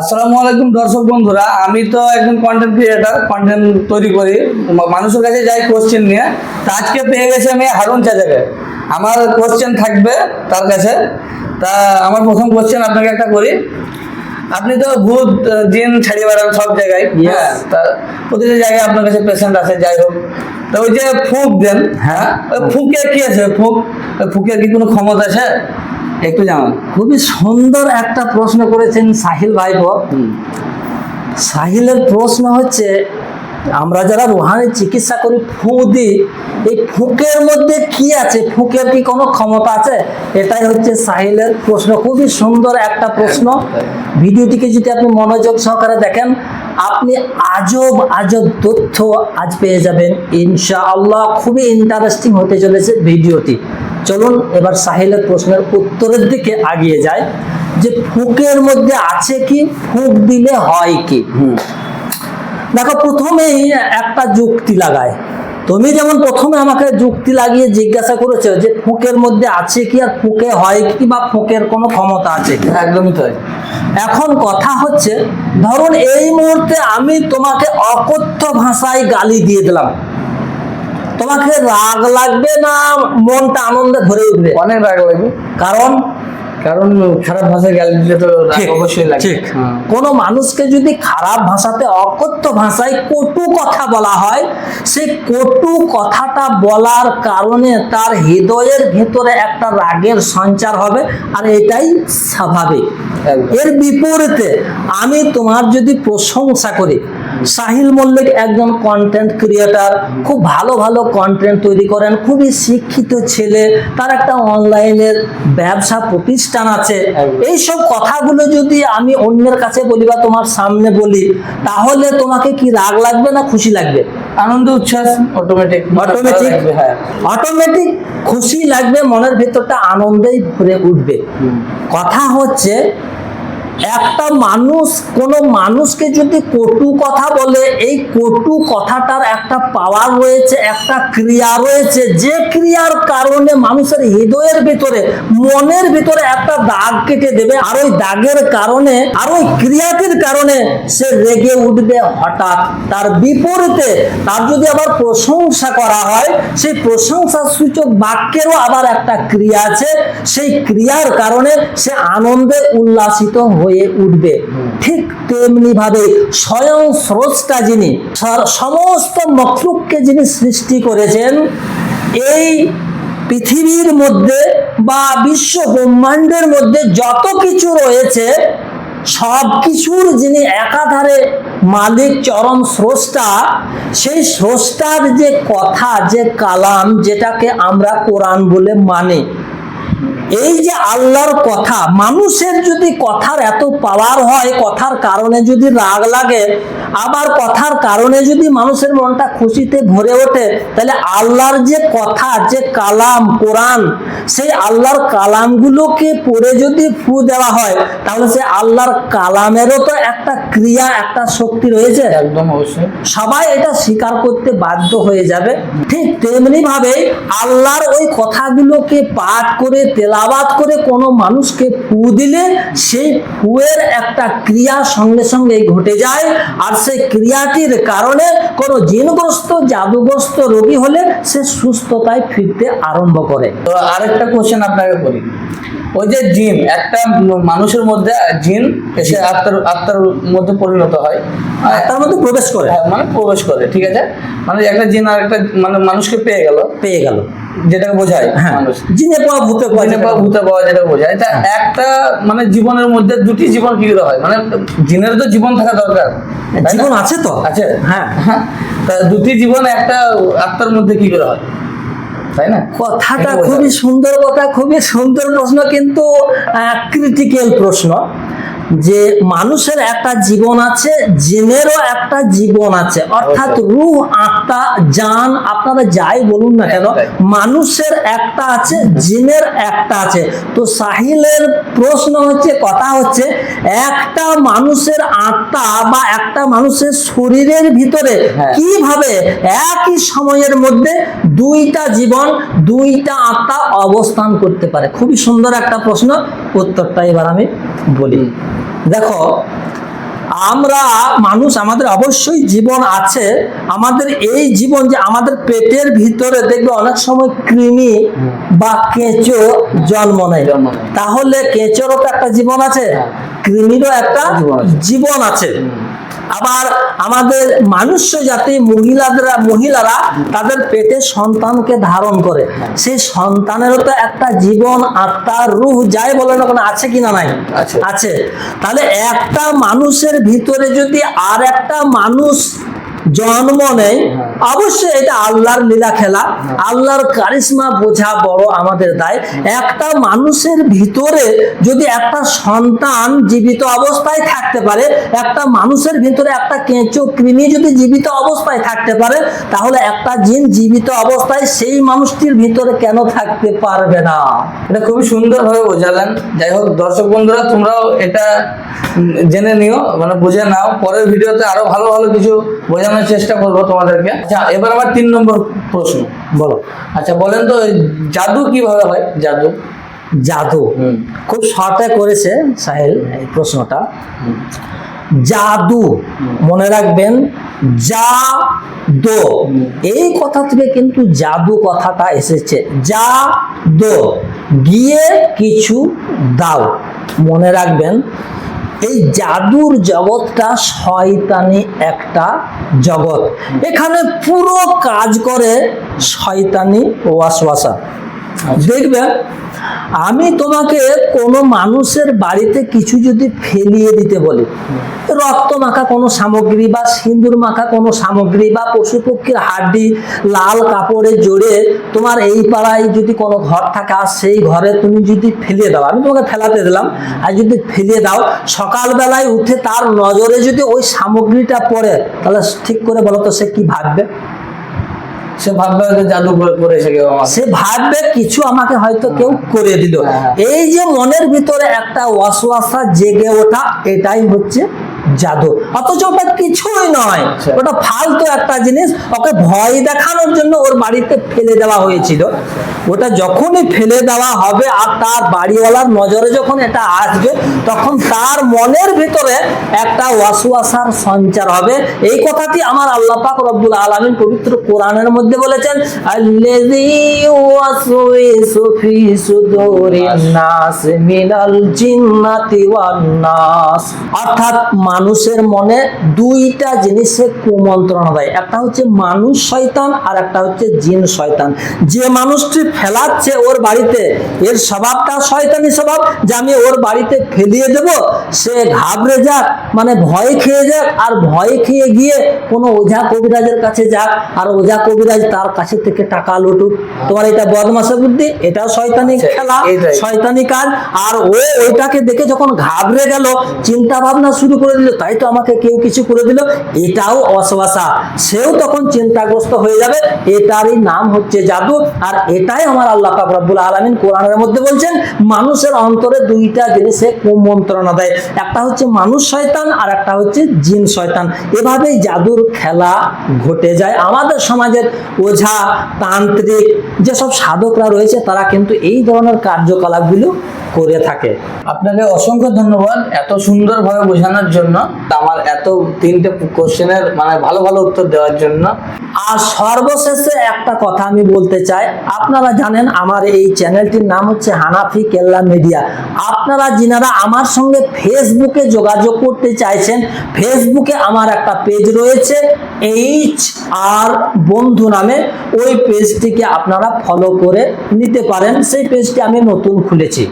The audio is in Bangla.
আসসালামু আলাইকুম দর্শক বন্ধুরা আমি তো একজন কন্টেন্ট ক্রিয়েটার কন্টেন্ট তৈরি করি। মানুষের কাছে যাই কোশ্চেন নিয়ে। তা আজকে পেয়ে গেছে আমি হারুন চাচাকে। আমার কোশ্চেন থাকবে তার কাছে। তা আমার প্রথম কোশ্চেন আপনাকে একটা করি। আপনি তো ভূত জিন ছাড়িয়ে বেড়ান সব জায়গায় হ্যাঁ? তা প্রতিটা জায়গায় আপনার কাছে পেশেন্ট আছে যাই হোক। তো ওই যে ফুক দেন হ্যাঁ? ওই ফুকে কি আছে? ফুক ফুকের কি কোনো ক্ষমতা আছে? একটু জানান। খুবই সুন্দর একটা প্রশ্ন করেছেন সাহিল ভাইপো। সাহিলের প্রশ্ন হচ্ছে আমরা যারা রোহানি চিকিৎসা করি ফু দিই এই ফুকের মধ্যে কি আছে? ফুকের কি কোনো ক্ষমতা আছে? এটাই হচ্ছে সাহিলের প্রশ্ন। খুবই সুন্দর একটা প্রশ্ন। ভিডিওটিকে যদি আপনি মনোযোগ সহকারে দেখেন আপনি আজব আজব তথ্য আজ পেয়ে যাবেন। ইনশাআল্লাহ খুবই ইন্টারেস্টিং হতে চলেছে ভিডিওটি। চলুন এবার সাহিলের প্রশ্নের উত্তরের দিকে আগিয়ে যায় যে ফুকের মধ্যে আছে কি ফুক দিলে হয় কি? দেখো প্রথমেই একটা যুক্তি লাগায় তুমি যেমন প্রথমে আমাকে যুক্তি লাগিয়ে জিজ্ঞাসা করেছ যে ফুকের মধ্যে আছে কি আর ফুকে হয় কি বা ফুকের কোনো ক্ষমতা আছে কি? একদমই তাই। এখন কথা হচ্ছে ধরুন এই মুহূর্তে আমি তোমাকে অকথ্য ভাষায় গালি দিয়ে দিলাম। তোমাকে রাগ লাগবে না মনটা আনন্দে ভরে উঠবে। অনেক রাগ লাগবে। কারণ? কারণ খারাপ ভাষায় গালি দিলে তো রাগ ঠিক, অবশ্যই লাগে ঠিক। হ্যাঁ। কোনো মানুষকে যদি খারাপ ভাষাতে অকথ্য ভাষায় কটু কথা বলা হয় সেই কটু কথাটা বলার কারণে তার হৃদয়ের ভেতরে একটা রাগের সঞ্চার হবে আর এটাই স্বাভাবিক। এর বিপরীতে আমি তোমার যদি প্রশংসা করি সাহিল মল্লিক একজন কন্টেন্ট ক্রিয়েটার খুব ভালো ভালো কন্টেন্ট তৈরি করেন খুবই শিক্ষিত ছেলে তার একটা অনলাইনের ব্যবসা প্রতিষ্ঠান আছে। এইসব কথাগুলো যদি আমি অন্যের কাছে বলি বা তোমার সামনে বলি তাহলে তোমাকে কি রাগ লাগবে না খুশি লাগবে? আনন্দ উচ্ছ্বাস অটোমেটিক অটোমেটিক অটোমেটিক খুশি লাগবে মনের ভেতরটা আনন্দেই ভরে উঠবে। কথা হচ্ছে একটা মানুষ, কোনো মানুষকে যদি কটু কথা বলে, এই কটু কথাটার একটা পাওয়ার রয়েছে, একটা ক্রিয়া রয়েছে। যে ক্রিয়ার কারণে মানুষের হৃদয়ের ভিতরে, মনের ভিতরে একটা দাগ কেটে দেবে। আর ওই দাগের কারণে, আর ওই ক্রিয়াটির কারণে সে রেগে উঠবে হঠাৎ। তার বিপরীতে, তার যদি আবার প্রশংসা করা হয়, সেই প্রশংসা সূচক বাক্যেরও আবার একটা ক্রিয়া আছে। সেই ক্রিয়ার কারণে সে আনন্দে উল্লাসিত হয়ে উঠবে। ঠিক তেমনি ভাবে স্বয়ং স্রষ্টা যিনি সমস্ত মখলুককে যিনি সৃষ্টি করেছেন, এই পৃথিবীর মধ্যে বা বিশ্ব ব্রহ্মাণ্ডের মধ্যে যত কিছু রয়েছে, সব কিছুর যিনি একাধারে মালিক, চরম স্রষ্টা, সেই স্রষ্টার যে কথা, যে কালাম, যেটাকে আমরা কোরআন বলে মানি এই যে আল্লাহর কথা মানুষের যদি কথার এত পাওয়ার হয় কথার কারণে যদি রাগ লাগে আবার কথার কারণে যদি মানুষের মনটা খুশিতে ভরে ওঠে তাহলে আল্লাহর যে কথা যে কালাম কোরআন সেই আল্লাহর কালামগুলোকে পড়ে যদি ফু দেওয়া হয় তাহলে সে আল্লাহর কালামেরও তো একটা ক্রিয়া একটা শক্তি রয়েছে। একদম অবশ্যই। সবাই এটা স্বীকার করতে বাধ্য হয়ে যাবে। ঠিক তেমনি ভাবে আল্লাহর ওই কথাগুলোকে পাঠ করে তেলাবাত করে কোনো মানুষকে ফু দিলে সেই ফুয়ের একটা ক্রিয়া সঙ্গে সঙ্গে ঘটে যায়। আর সেই ক্রিয়াটির কারণে কোনো জিনগ্রস্ত জাদুগ্রস্ত রোগী হলে সে সুস্থতায় ফিরতে আরম্ভ করে। তো আরেকটা কোশ্চেন আপনাকে করি ওই যে জিন একটা মানুষের মধ্যে জিন এসে আত্মার আত্মার মধ্যে পরিণত হয়। আর তার মধ্যে প্রবেশ করে। হ্যাঁ, মানে প্রবেশ করে ঠিক আছে? মানে একটা জিন আর একটা মানে মানুষকে পেয়ে গেল। পেয়ে গেল। যেটাকে বোঝায় হ্যাঁ। জিনে পাওয়া ভূতে পাওয়া ভূতে পাওয়া ভূতে পাওয়া যেটা বোঝায়। তা হ্যাঁ। একটা মানে জীবনের মধ্যে দুটি জীবন কি হয়? মানে জিনের তো জীবন থাকা দরকার জীবন আছে তো? আছে। হ্যাঁ। হ্যাঁ। তা দুটি জীবন একটা আত্মার মধ্যে কি করে হয়? তাই না? কথাটা খুবই সুন্দর কথা খুবই সুন্দর প্রশ্ন কিন্তু ক্রিটিক্যাল প্রশ্ন। যে মানুষের একটা জীবন আছে জিনেরও একটা জীবন আছে। অর্থাৎ রুহ আত্মা জান আপনারা যাই বলুন না কেন মানুষের একটা আছে জিনের একটা আছে। তো সাহিলের প্রশ্ন হচ্ছে কথা হচ্ছে একটা মানুষের আত্মা বা একটা মানুষের শরীরের ভিতরে হ্যাঁ। কীভাবে একই সময়ের মধ্যে দুইটা জীবন দুইটা আত্মা অবস্থান করতে পারে? খুবই সুন্দর একটা প্রশ্ন উত্তরটা এবার আমি বলি। দেখো আমরা মানুষ আমাদের অবশ্যই জীবন আছে আমাদের এই জীবন যে আমাদের পেটের ভিতরে দেখবে অনেক সময় কৃমি বা কেঁচো জন্ম নেয়। তাহলে কেঁচোরও তো একটা জীবন আছে কৃমিরও একটা জীবন আছে। আবার আমাদের মানুষ জাতি মহিলাদের মহিলারা তাদের পেটে সন্তানকে ধারণ করে। সেই সন্তানেরও তো একটা জীবন আত্মার রুহ যায় বলে না কোনো আছে কিনা নাই। আছে। তাহলে একটা মানুষের ভিতরে যদি আর একটা মানুষ জন্ম নেয় অবশ্যই এটা আল্লাহর লীলা খেলা। আল্লাহর কারিশমা বোঝা বড় আমাদের দায়। একটা মানুষের ভিতরে যদি একটা সন্তান জীবিত অবস্থায় থাকতে পারে, একটা মানুষের ভিতরে একটা কেঁচো কৃমি যদি জীবিত অবস্থায় থাকতে পারে, তাহলে একটা জিন জীবিত অবস্থায় সেই মানুষটির ভিতরে কেন থাকতে পারবে না? এটা খুবই সুন্দরভাবে বোঝালেন। যাই হোক, দর্শক বন্ধুরা, তোমরাও এটা জেনে নিও মানে বুঝে নাও। পরের ভিডিওতে আরও ভালো ভালো কিছু বোঝানোর চেষ্টা করব তোমাদেরকে। আচ্ছা এবার আমার তিন নম্বর প্রশ্ন। বলো। আচ্ছা বলেন তো জাদু কীভাবে হয়? জাদু? জাদু। খুব শর্টে করেছে সাহেল এই প্রশ্নটা। জাদু। মনে রাখবেন যা দো এই কথা থেকে কিন্তু জাদু কথাটা এসেছে। যা দো গিয়ে কিছু দাও। মনে রাখবেন এই জাদুর জগৎটা শয়তানি একটা জগৎ। এখানে পুরো কাজ করে শয়তানি ওয়াসওয়াসা। দেখবেন আমি তোমাকে কোনো মানুষের বাড়িতে কিছু যদি ফেলিয়ে দিতে বলি, রক্ত মাখা কোনো সামগ্রী বা সিঁদুর মাখা কোনো সামগ্রী বা পশু পক্ষীর হাড্ডি, লাল কাপড়ে জড়ে তোমার এই পাড়ায় যদি কোনো ঘর থাকে, আর সেই ঘরে তুমি যদি ফেলিয়ে দাও, আমি তোমাকে ফেলাতে দিলাম, আর যদি ফেলিয়ে দাও, সকালবেলায় উঠে তার নজরে যদি ওই সামগ্রীটা পড়ে, তাহলে ঠিক করে বলো তো সে কি ভাববে? সে ভাববে জাদু করে এসে গেল সে ভাববে কিছু আমাকে হয়তো কেউ করে দিল। হ্যাঁ। এই যে মনের ভিতরে একটা ওয়াসওয়াসা জেগে ওঠা এটাই হচ্ছে জাদু। অথচ ওটা কিছুই নয়। আচ্ছা। ওটা ফালতু একটা জিনিস। ওকে ভয় দেখানোর জন্য ওর বাড়িতে ফেলে দেওয়া হয়েছিল। ওটা যখনই ফেলে দেওয়া হবে আর তার বাড়িওয়ালার নজরে যখন এটা আসবে তখন তার মনের ভিতরে একটা ওয়াসওয়াসার সঞ্চার হবে। এই কথাটি আমার আল্লাহ পাক রব্বুল আলামিন পবিত্র কোরআনের মধ্যে বলেছেন অর্থাৎ মানুষের মনে দুইটা জিনিসে কুমন্ত্রণা দেয়। একটা হচ্ছে মানুষ শয়তান আর একটা হচ্ছে জিন শয়তান। যে মানুষটি ফেলাচ্ছে ওর বাড়িতে এর স্বভাবটা শয়তানি স্বভাব যে আমি ওর বাড়িতে ফেলিয়ে দেব সে ঘাবড়ে যাক মানে ভয় খেয়ে যাক আর ভয় খেয়ে গিয়ে কোনো ওঝা কবিরাজের কাছে যাক আর ওঝা কবিরাজ তার কাছে থেকে টাকা লুটুক। তোমার এটা বদমাসা বুদ্ধি? এটাও শয়তানি আচ্ছা, খেলা শয়তানি কাজ। আর ও ওইটাকে দেখে যখন ঘাবড়ে গেল চিন্তা ভাবনা শুরু করে দিল তাই তো আমাকে কেউ কিছু করে দিল। এটাও অশ্বাসা সেও তখন চিন্তাগ্রস্ত হয়ে যাবে, এটারই নাম হচ্ছে জাদু। আর এটাই আমার আল্লাহ পাক রব্বুল আলামিন কোরআনের মধ্যে বলছেন, মানুষের অন্তরে দুইটা জিনিসে কুমন্ত্রণা দেয়। একটা হচ্ছে মানুষ শয়তান, আর একটা হচ্ছে জিন শয়তান। এভাবেই জাদুর খেলা ঘটে যায়। আমাদের সমাজের ওঝা, তান্ত্রিক, যেসব সাধকরা রয়েছে, তারা কিন্তু এই ধরনের কার্যকলাপগুলো করে থাকে। আপনাকে অসংখ্য ধন্যবাদ এত সুন্দরভাবে বোঝানোর জন্য। আমার এত তিনটে কোশ্চেনের মানে ভালো ভালো উত্তর দেওয়ার জন্য। আর সর্বশেষে একটা কথা আমি বলতে চাই। আপনারা জানেন আমার এই চ্যানেলটির নাম হচ্ছে হানাফি কেল্লা মিডিয়া। আপনারা যিনারা আমার সঙ্গে ফেসবুকে যোগাযোগ করতে চাইছেন, ফেসবুকে আমার একটা পেজ রয়েছে, এইচ আর বন্ধু নামে। ওই পেজটিকে আপনারা ফলো করে নিতে পারেন। সেই পেজটি আমি নতুন খুলেছি।